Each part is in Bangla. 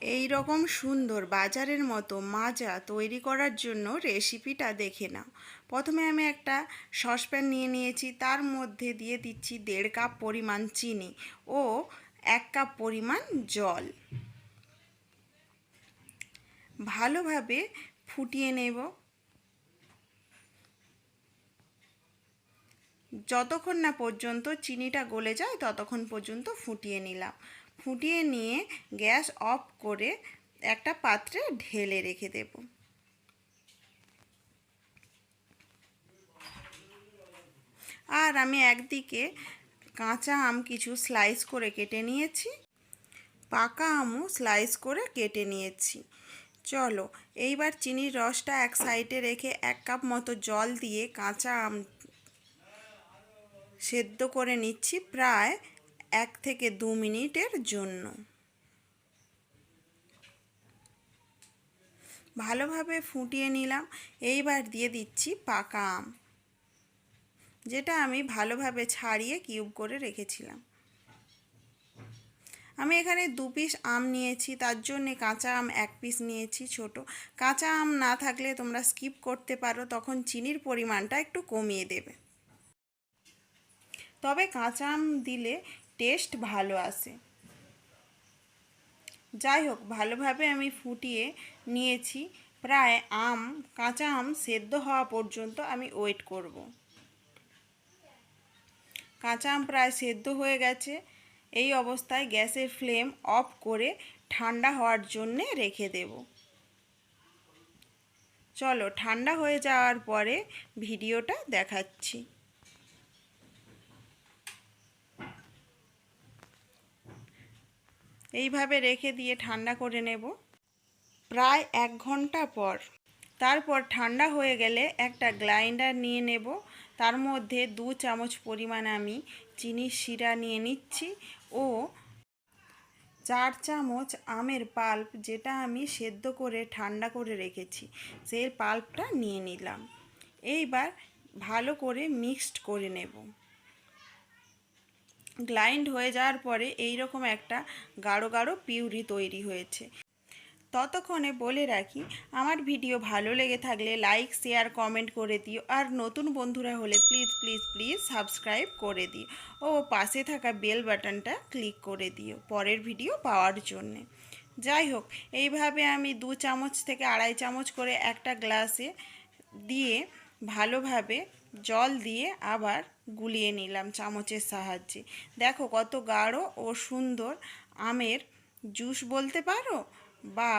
এই রকম সুন্দর বাজারের মতো মাজা তৈরি করার জন্য রেসিপিটা দেখে নাও। প্রথমে আমি একটা সসপ্যান নিয়ে নিয়েছি, তার মধ্যে দিয়ে দিচ্ছি দেড় কাপ পরিমাণ চিনি ও এক কাপ পরিমাণ জল। ভালোভাবে ফুটিয়ে নেব। যতক্ষণ না পর্যন্ত চিনিটা গলে যায়, ততক্ষণ পর্যন্ত ফুটিয়ে নিলাম। ফুটিয়ে নিয়ে গ্যাস অফ করে একটা পাত্রে ঢেলে রেখে দেব। আর আমি একদিকে কাঁচা আম কিছু স্লাইস করে কেটে নিয়েছি, পাকা আমও স্লাইস করে কেটে নিয়েছি। চলো, এইবার চিনির রসটা এক সাইডে রেখে এক কাপ মতো জল দিয়ে কাঁচা আম সেদ্ধ করে নিচ্ছি। প্রায় এক থেকে দু মিনিটের জন্য। ভালোভাবে ফুটিয়ে নিলাম। এইবার দিয়ে দিচ্ছি পাকা আম, যেটা আমি ভালোভাবে ছাড়িয়ে কিউব করে রেখেছিলাম। আমি এখানে দু পিস আম নিয়েছি, তার জন্যে কাঁচা আম এক পিস নিয়েছি ছোট। কাঁচা আম না থাকলে তোমরা স্কিপ করতে পারো, তখন চিনির পরিমাণটা একটু কমিয়ে দেবে। তবে কাঁচা আম দিলে টেস্ট ভালো আসে। যাই হোক ভালোভাবে আমি ফুটিয়ে নিয়েছি। প্রায় আম, কাঁচা আম সেদ্ধ হওয়া পর্যন্ত আমি ওয়েট করব। কাঁচা আম প্রায় সেদ্ধ হয়ে গেছে। এই অবস্থায় গ্যাসের ফ্লেম অফ করে ঠান্ডা হওয়ার জন্যে রেখে দেব। চলো, ঠান্ডা হয়ে যাওয়ার পরে ভিডিওটা দেখাচ্ছি। এইভাবে রেখে দিয়ে ঠান্ডা করে নেব। প্রায় এক ঘণ্টা পর। তারপর ঠান্ডা হয়ে গেলে একটা গ্রাইন্ডার নিয়ে নেব। তার মধ্যে দু চামচ পরিমাণ আমি চিনির শিরা নিয়ে নিচ্ছি ও চার চামচ আমের পাল্প যেটা আমি সেদ্ধ করে ঠান্ডা করে রেখেছি, সেই পাল্পটা নিয়ে নিলাম। এইবার ভালো করে মিক্সড করে নেব। গ্লাইন্ড হয়ে যাওয়ার পরে এই রকম একটা গাঢ় গাঢ় পিউরি তৈরি হয়েছে। ততক্ষণে বলে রাখি, আমার ভিডিও ভালো লেগে থাকলে লাইক, শেয়ার, কমেন্ট করে দিও আর নতুন বন্ধুরা হলে প্লিজ প্লিজ প্লিজ সাবস্ক্রাইব করে দিও ও পাশে থাকা বেল বাটনটা ক্লিক করে দিও পরের ভিডিও পাওয়ার জন্যে। যাই হোক, এইভাবে আমি দু চামচ থেকে আড়াই চামচ করে একটা গ্লাসে দিয়ে ভালোভাবে জল দিয়ে আবার গুলিয়ে নিলাম চামচের সাহায্যে। দেখো কত গাঢ় ও সুন্দর আমের জুস বলতে পারো? বা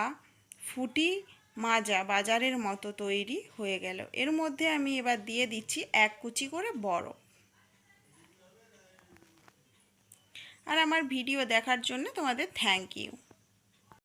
ফুটি মাজা বাজারের মতো তৈরি হয়ে গেল। এর মধ্যে আমি এবার দিয়ে দিচ্ছি এক কুচি করে বরফ আর আমার ভিডিও দেখার জন্য তোমাদের থ্যাংক ইউ